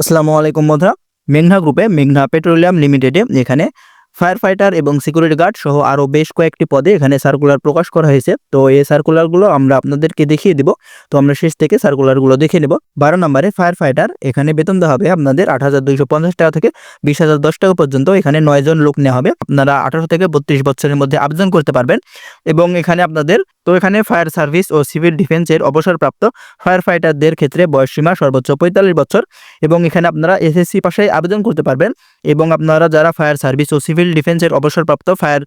আসসালামু আলাইকুম বন্ধুরা মেঘনা গ্রুপে মেঘনা পেট্রোলিয়াম লিমিটেডে এখানে ফায়ার ফাইটার এবং সিকিউরিটি গার্ড সহ আরও বেশ কয়েকটি পদে এখানে সার্কুলার প্রকাশ করা হয়েছে। তো এই সার্কুলারগুলো আমরা আপনাদেরকে দেখিয়ে দিব। তো আমরা শেষ থেকে সার্কুলারগুলো দেখে নেব। বারো নম্বরে ফায়ার ফাইটার এখানে বেতন দেওয়া হবে আপনাদের আট হাজার দুইশো পঞ্চাশ টাকা থেকে বিশ হাজার দশ টাকা পর্যন্ত। এখানে নয়জন লোক নেওয়া হবে। আপনারা আঠারো থেকে বত্রিশ বছরের মধ্যে আবেদন করতে পারবেন। এবং এখানে আপনাদের, তো এখানে ফায়ার সার্ভিস ও সিভিল ডিফেন্সের অবসরপ্রাপ্ত ফায়ার ফাইটারদের ক্ষেত্রে বয়সসীমা সর্বোচ্চ পঁয়তাল্লিশ বছর। এবং এখানে আপনারা এসএসসি পাশে আবেদন করতে পারবেন। এবং আপনারা যারা ফায়ার সার্ভিস ও সিভিল ডিফেন্সের অবসরপ্রাপ্ত ফায়ার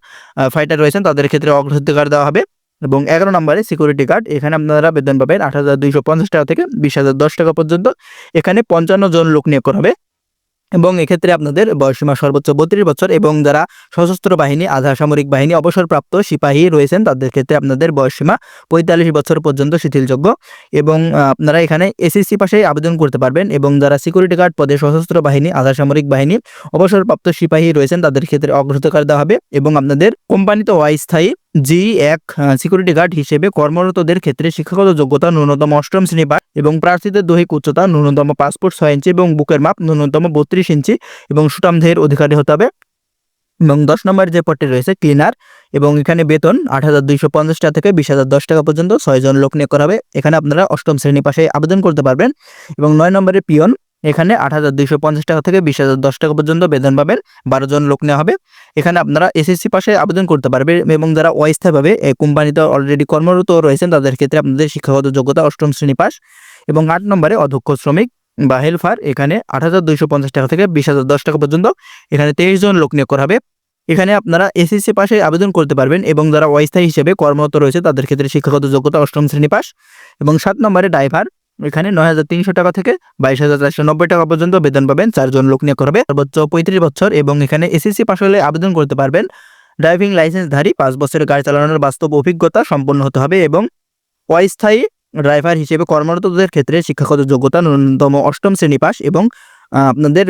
ফাইটার রয়েছেন। তাদের ক্ষেত্রে অগ্রাধিকার দেওয়া হবে। এবং এগারো নম্বরে সিকিউরিটি গার্ড এখানে আপনারা বেতন পাবেন আট হাজার দুইশো পঞ্চাশ টাকা থেকে বিশ হাজার দশ টাকা পর্যন্ত। এখানে পঞ্চান্ন জন লোক নিয়োগ করা হবে। এবং এক্ষেত্রে আপনাদের বয়সীমা সর্বোচ্চ বত্রিশ বছর এবং যারা সশস্ত্র বাহিনী, আধা সামরিক বাহিনী, অবসরপ্রাপ্ত সিপাহী রয়েছেন, তাদের ক্ষেত্রে আপনাদের বয়সীমা পঁয়তাল্লিশ বছর পর্যন্ত শিথিলযোগ্য এবং আপনারা এখানে এসএসসি পাশে আবেদন করতে পারবেন এবং যারা সিকিউরিটি গার্ড পদে সশস্ত্র বাহিনী, আধা সামরিক বাহিনী, অবসরপ্রাপ্ত সিপাহী রয়েছেন, তাদের ক্ষেত্রে অগ্রাধিকার দেওয়া হবে এবং আপনাদের কোম্পানিতে অস্থায়ী জি, এক সিকিউরিটি গার্ড হিসেবে কর্মরতদের ক্ষেত্রে শিক্ষাগত যোগ্যতা ন্যূনতম অষ্টম শ্রেণি পাস এবং প্রার্থীদের দৈহিক উচ্চতা ন্যূনতম পাসপোর্ট ছয় ইঞ্চি এবং বুকের মাপ ন্যূনতম বত্রিশ ইঞ্চি এবং সুটাম দেহের অধিকারী হতে হবে। এবং দশ নম্বর যে পদটি রয়েছে ক্লিনার এবং এখানে বেতন আট হাজার দুইশো পঞ্চাশ টাকা থেকে বিশ হাজার দশ টাকা পর্যন্ত ছয়জন লোক নিয়োগ করা হবে। এখানে আপনারা অষ্টম শ্রেণি পাশে আবেদন করতে পারবেন। এবং নয় নম্বরে পিয়ন এখানে আট হাজার দুইশো পঞ্চাশ টাকা থেকে বিশ হাজার দশ টাকা পর্যন্ত বেতন পাবেন, বারো জন লোক নেওয়া হবে। এখানে আপনারা এসএসসি পাশে আবেদন করতে পারবেন এবং যারা অস্থায়ীভাবে কোম্পানিতে অলরেডি কর্মরত রয়েছেন, তাদের ক্ষেত্রে আপনাদের শিক্ষাগত যোগ্যতা অষ্টম শ্রেণি পাস এবং আট নম্বরে অধ্যক্ষ শ্রমিক বা হেলফার এখানে আট হাজার দুইশো পঞ্চাশ টাকা থেকে বিশ হাজার দশ টাকা পর্যন্ত এখানে তেইশ জন লোক নিয়োগ করা হবে। এখানে আপনারা এসএসসি পাশে আবেদন করতে পারবেন এবং যারা অস্থায়ী হিসেবে কর্মরত রয়েছে, তাদের ক্ষেত্রে শিক্ষাগত যোগ্যতা অষ্টম শ্রেণি পাস এবং সাত নম্বরে ড্রাইভার এখানে নয় হাজার তিনশো টাকা থেকে বাইশ হাজার চারশো নব্বই টাকা পর্যন্ত বেতন পাবেন। চারজন লোক নিয়োগ করবে সর্বোচ্চ পঁয়ত্রিশ বছর এবং এখানে এসএসসি পাশ হলে আবেদন করতে পারবেন। ড্রাইভিং লাইসেন্সধারী পাঁচ বছরের গাড়ি চালানোর বাস্তব অভিজ্ঞতা সম্পন্ন হতে হবে এবং অস্থায়ী ড্রাইভার হিসেবে কর্মরতদের ক্ষেত্রে শিক্ষাগত যোগ্যতা ন্যূনতম অষ্টম শ্রেণি পাস এবং আপনাদের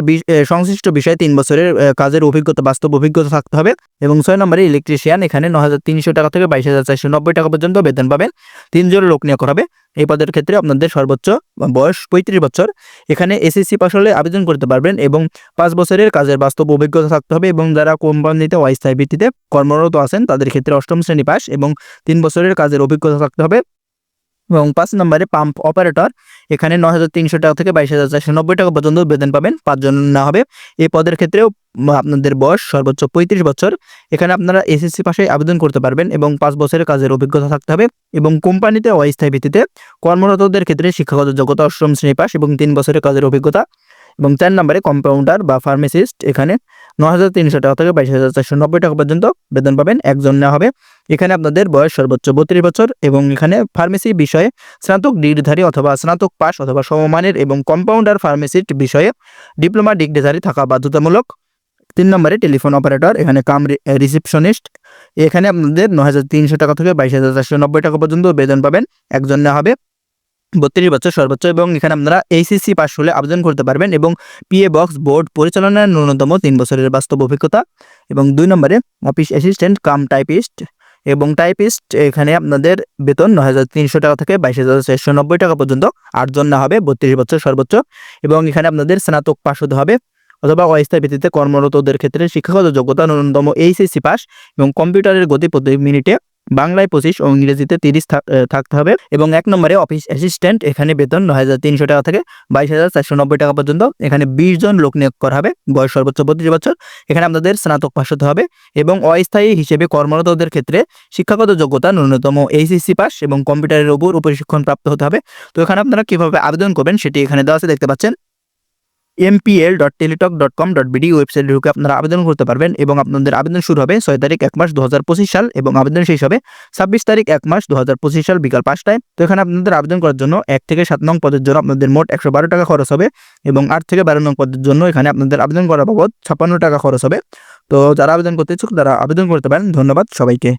সংশ্লিষ্ট বিষয়ে তিন বছরের কাজের অভিজ্ঞতা, বাস্তব অভিজ্ঞতা থাকতে হবে এবং ছয় নম্বরে ইলেকট্রিশিয়ান। এখানে ন তিনশো টাকা থেকে বাইশ হাজার চারশো নব্বই টাকা পর্যন্ত বেতন পাবেন। তিনজন লোক নিয়োগ করা হবে। এই পদের ক্ষেত্রে আপনাদের সর্বোচ্চ বয়স পঁয়ত্রিশ বছর। এখানে এসএসসি পাস হলে আবেদন করতে পারবেন এবং পাঁচ বছরের কাজের বাস্তব অভিজ্ঞতা থাকতে হবে এবং যারা কোম্পানিতে অস্থায়ী ভিত্তিতে কর্মরত আছেন, তাদের ক্ষেত্রে অষ্টম শ্রেণি পাস এবং তিন বছরের কাজের অভিজ্ঞতা থাকতে হবে। এবং পাঁচ নম্বরে পাম্প অপারেটর এখানে নয় হাজার তিনশো টাকা থেকে বাইশ হাজার চারশো নব্বই টাকা পর্যন্ত বেতন পাবেন, পাঁচজন না হবে। এই পদের ক্ষেত্রেও আপনাদের বয়স সর্বোচ্চ পঁয়ত্রিশ বছর। এখানে আপনারা এসএসসি পাশে আবেদন করতে পারবেন এবং পাঁচ বছরের কাজের অভিজ্ঞতা থাকতে হবে এবং কোম্পানিতে অস্থায়ী ভিত্তিতে কর্মরতদের ক্ষেত্রে শিক্ষাগত যোগ্যতা অষ্টম শ্রেণি পাস এবং তিন বছরের কাজের অভিজ্ঞতা। এবং চার নম্বরে কম্পাউন্ডার বা ফার্মেসিস্ট এখানে ন হাজার তিনশো টাকা থেকে বাইশ হাজার চারশো নব্বই টাকা পর্যন্ত বেতন পাবেন, একজন নেওয়া হবে। এখানে আপনাদের বয়স সর্বোচ্চ বত্রিশ বছর এবং এখানে ফার্মেসি বিষয়ে স্নাতক ডিগ্রিধারী অথবা স্নাতক পাস অথবা সমমানের এবং কম্পাউন্ডার ফার্মেসিস্ট বিষয়ে ডিপ্লোমা ডিগ্রিধারী থাকা বাধ্যতামূলক। তিন নম্বরে টেলিফোন অপারেটর এখানে কাম রিসিপশনিস্ট এখানে আপনাদের ন হাজার তিনশো টাকা থেকে বাইশ হাজার চারশো নব্বই টাকা পর্যন্ত বেতন পাবেন, একজন নেওয়া হবে। বত্রিশ বছর সর্বোচ্চ এবং এখানে আপনারা এইচএসসি পাস হলে আবেদন করতে পারবেন এবং পিএ বক্স বোর্ড পরিচালনার ন্যূনতম তিন বছরের বাস্তব অভিজ্ঞতা এবং দুই নম্বরে অফিস অ্যাসিস্ট্যান্ট কাম টাইপিস্ট এবং টাইপিস্ট এখানে আপনাদের বেতন নয় হাজার তিনশো টাকা থেকে বাইশ হাজার চারশো নব্বই টাকা পর্যন্ত। আটজন না হবে, বত্রিশ বছর সর্বোচ্চ এবং এখানে আপনাদের স্নাতক পাস হতে হবে অথবা অস্থায়ী ভিত্তিতে কর্মরতদের ক্ষেত্রে শিক্ষাগত যোগ্যতা ন্যূনতম এইচএসসি পাস এবং কম্পিউটারের গতি প্রতি মিনিটে বাংলায় পঁচিশ ও ইংরেজিতে তিরিশ থাকতে হবে। এবং এক নম্বরে অফিস অ্যাসিস্ট্যান্ট, এখানে বেতন নয় হাজার তিনশো টাকা থেকে। বাইশ হাজার চারশো নব্বই টাকা পর্যন্ত এখানে বিশ জন লোক নিয়োগ করা হবে। বয়স সর্বোচ্চ বত্রিশ বছর। এখানে আপনাদের স্নাতক পাস হতে হবে এবং অস্থায়ী হিসেবে কর্মরতদের ক্ষেত্রে শিক্ষাগত যোগ্যতা ন্যূনতম এইচএসসি পাস এবং কম্পিউটারের উপর প্রশিক্ষণ প্রাপ্ত হতে হবে। তো এখানে আপনারা কীভাবে আবেদন করবেন সেটি এখানে দেওয়া আছে, দেখতে পাচ্ছেন। MPL dot Teletalk dot com dot BD ওয়েবসাইটে ঢুকে আপনারা আবেদন করতে পারবেন এবং আপনাদের আবেদন শুরু হবে ছয় তারিখ এক মাস দু হাজার পঁচিশ সাল এবং আবেদন শেষ হবে ছাব্বিশ তারিখ এক মাস দু হাজার পঁচিশ সাল বিকাল পাঁচটায়। তো এখানে আপনাদের আবেদন করার জন্য এক থেকে সাত নং পদের জন্য আপনাদের মোট একশো বারো টাকা খরচ হবে এবং আট থেকে বারো নং পদের জন্য এখানে আপনাদের আবেদন করা বাবদ ছাপ্পান্ন টাকা খরচ হবে। তো যারা আবেদন করতে ইচ্ছুক তারা আবেদন করতে পারেন। ধন্যবাদ সবাইকে।